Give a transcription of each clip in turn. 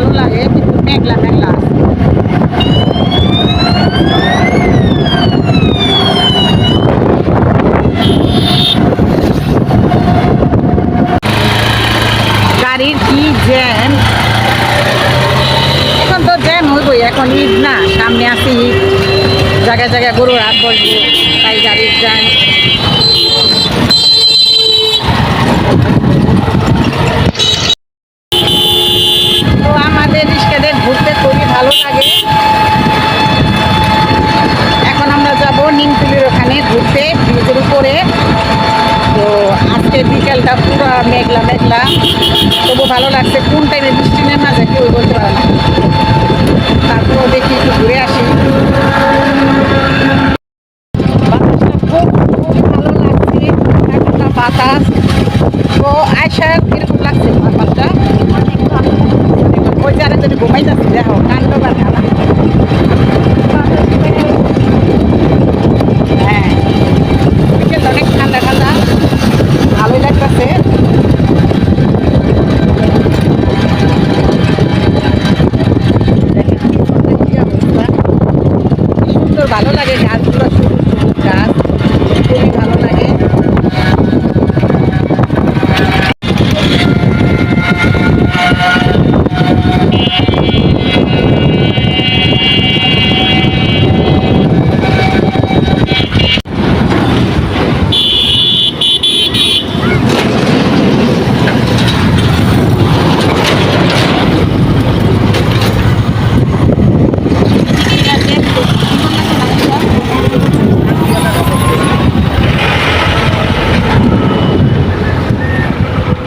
ভালো লাগে, কিন্তু মেঘলা মেঘলা গাড়ির কি জ্যাম? এখন তো জ্যাম হইবই, এখন ঈদ না, সামনে আসি ঈদ। জায়গায় জায়গায় গরুর হাত বলব তাই গাড়ির জ্যাম। বিকেলটা পুরো মেঘলা মেঘলা। তবু ভালো লাগছে। কোন টাইমে বৃষ্টি নেই যায় কেউ বলতে পারে না। তারপর দেখি একটু ঘুরে আসি। বাতাসটা বাতাস। তো আয়সা কীরকম লাগছে ব্যাপারটা ওই যারা যদি ঘুমাই যাচ্ছে সুন্দর ভালো লাগে গাছগুলো সবুজ সবুজ গাছ খুবই ভালো লাগে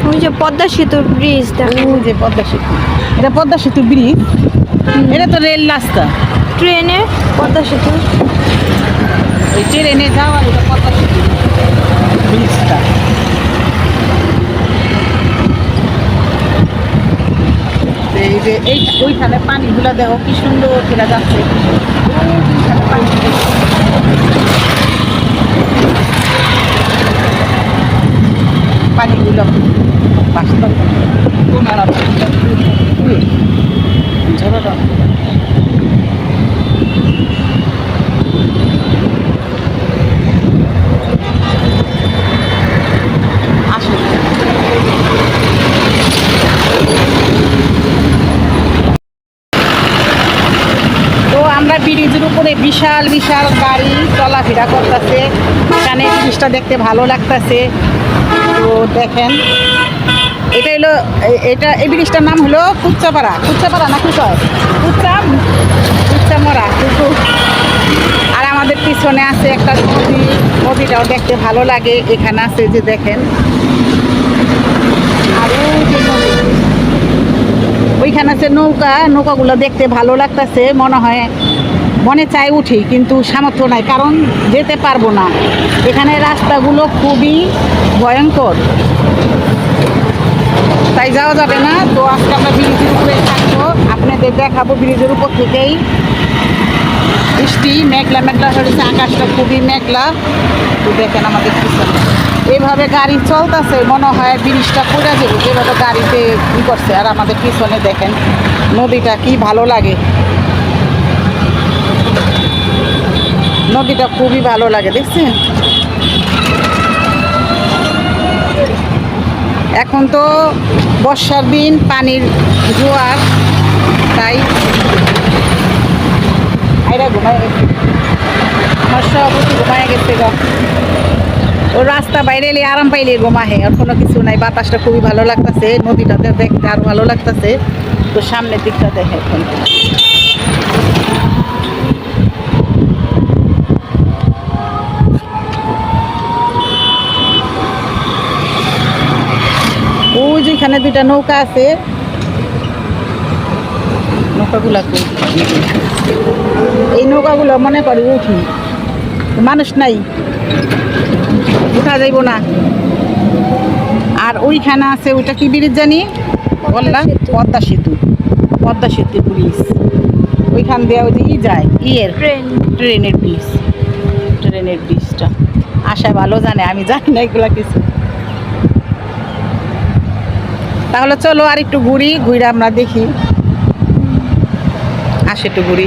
ওই যে পদ্মা সেতুর ব্রিজ যে পদ্মা সেতু। এটা পদ্মা সেতু ব্রিজ এটা তো রেল রাস্তা। ট্রেনে পদ্মা সেতু। ওই ট্রেনে যাওয়া এটা পদ্মা সেতু। ব্রিজটা এই যে এই ওইখানে পানিগুলো দেখো কি সুন্দর ফেরা যাচ্ছে। পানি তো আমরা ব্রিজের উপরে বিশাল বিশাল গাড়ি চলাফেরা করতেছে। এখানে জিনিসটা দেখতে ভালো লাগতেছে। তো দেখেন, এটা হলো, এটা, এই ব্রিজটার নাম হলো কুচ্চাপাড়া কুচ্চাপাড়া না কি কয় কুচ্চা কুচ্চামরা কিন্তু আর আমাদের পিছনে আছে একটা নদী। নদীটাও দেখতে ভালো লাগে। এখানে আছে যে দেখেন। ওইখানে আছে নৌকা। নৌকাগুলো দেখতে ভালো লাগতেছে, মনে হয় মনে চাই উঠি, কিন্তু সামর্থ্য নাই, কারণ যেতে পারব না। এখানে রাস্তাগুলো খুবই ভয়ঙ্কর। তাই যাওয়া যাবে না, তো আজকে আমরা ব্রিজের উপরে থাকব। আপনাদের দেখাবো ব্রিজের উপর থেকেই। বৃষ্টি, মেঘলা মেঘলা হয়েছে, আকাশটা খুবই মেঘলা। তো দেখেন আমাদের পিছনে। গাড়ি চলতেছে, মনে হয় ব্রিজটা পড়ে যাবে। যেভাবে গাড়িতে ই করছে, আর আমাদের পিছনে দেখেন, নদীটা কি ভালো লাগে। নদীটা খুবই ভালো লাগে, দেখছেন? এখন তো বর্ষার দিন, পানির জোয়ার, তাই আইরা ঘুমাই গেছে। আমার ঘুমায় গেছে গা। রাস্তা বাইরে এলে আরাম পাইলে ঘুমাহে, আর কোনো কিছু নাই। বাতাসটা খুবই ভালো লাগতেছে, নদীটাতে দেখতে আর ভালো লাগতেছে। তো সামনের দিকটা দেখে এখন ওই যে এখানে দুইটা নৌকা আছে। নৌকাগুলা? এই নৌকাগুলো মনে করি উঠি মানুষ নাই। উঠা যাইব না। আর ওইখানে আছে ওইটা কি ব্রিজ জানি? বললাম। পদ্মা সেতু। পদ্মা সেতু। ব্রিজ। ওইখান দিয়ে ওই যে যায় ইয়ের ট্রেন। ট্রেনের ব্রিজ। ট্রেনের ব্রিজটা। আশা ভালো জানে আমি জানি না এগুলো কিছু। তাহলে চলো আর একটু ঘুরি ঘুরে আমরা দেখি। আসে একটু ঘুরি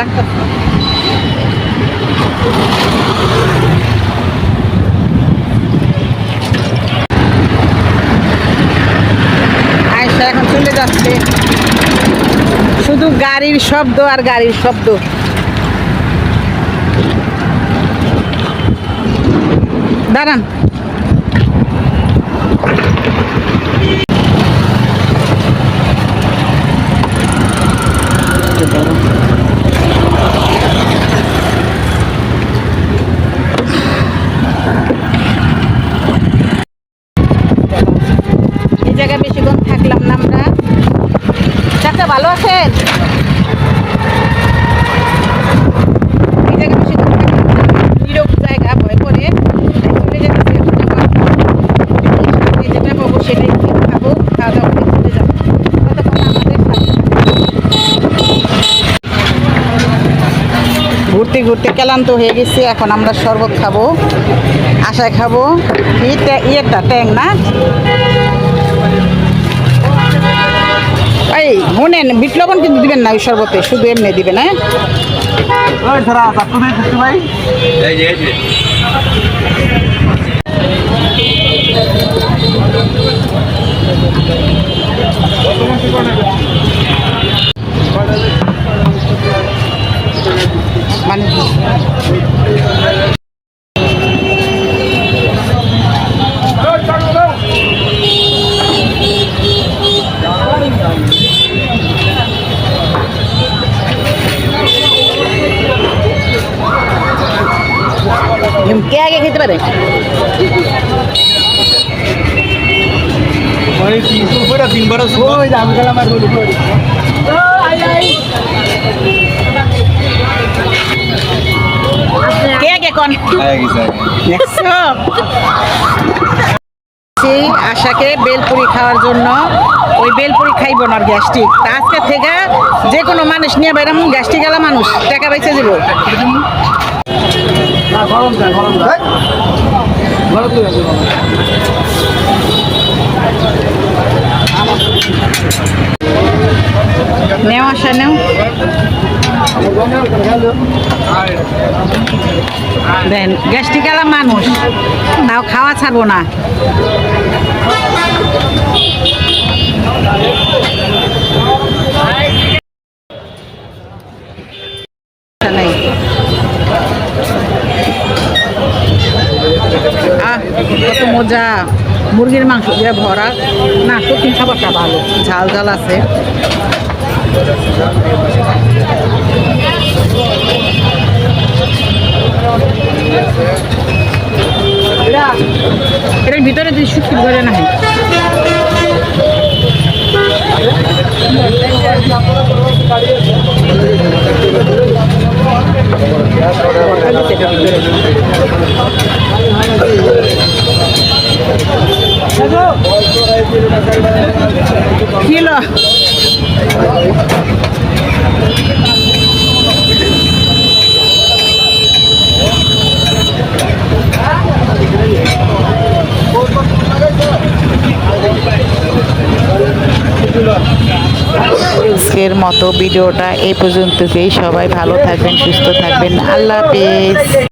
লাগতেছে আয়সা এখন চলে যাচ্ছে শুধু গাড়ির শব্দ আর গাড়ির শব্দ। দাঁড়ান। জায়গায় বেশিক্ষণ থাকলাম না আমরা। চাচা ভালো আছেন এই জায়গায় বেশিক্ষণ থাকলাম না। নীরব জায়গা ভয় করে তাই চলে যেতেছি এখন আবার। সামনে যেটা পাবো সেটাই খাব খাওয়া দাওয়া করে চলে যাব ততক্ষণ আমাদের সাথে থাকুন। ঘুরতে ঘুরতে ক্লান্ত হয়ে গেছি, এখন আমরা শরবত খাব, আশায় খাব। ইয়েটা ট্যাং না? এই, শোনেন কিন্তু দিবেন না ওই শরবতে, শুধু এমনি দিবেন হ্যাঁ? পারে। কে আগে কোন? দেখছ সেই আশাকে বেলপুরি খাওয়ার জন্য ওই বেলপুরি খাইব না গ্যাস্ট্রিক। তা আজকে থেকে যে কোনো মানুষ নিয়ে বাইরাম গ্যাস্ট্রিক গেলা মানুষ টাকা বেঁচে দিব। নেও আসা নেও। দেন গ্যাস্ট্রিক গেলা মানুষ। তাও খাওয়া ছাড়বো না। মজা মুরগির মাংস দিয়ে ভরা, না, কঠিন খাবারটা ভালো। ঝাল ঝাল আছে। এটার ভিতরে তুই শুকিয়ে ধরে না হয় কিলো? আজকের মতো ভিডিওটা এই পর্যন্তই সবাই ভালো থাকবেন সুস্থ থাকবেন। আল্লাহ হাফেজ।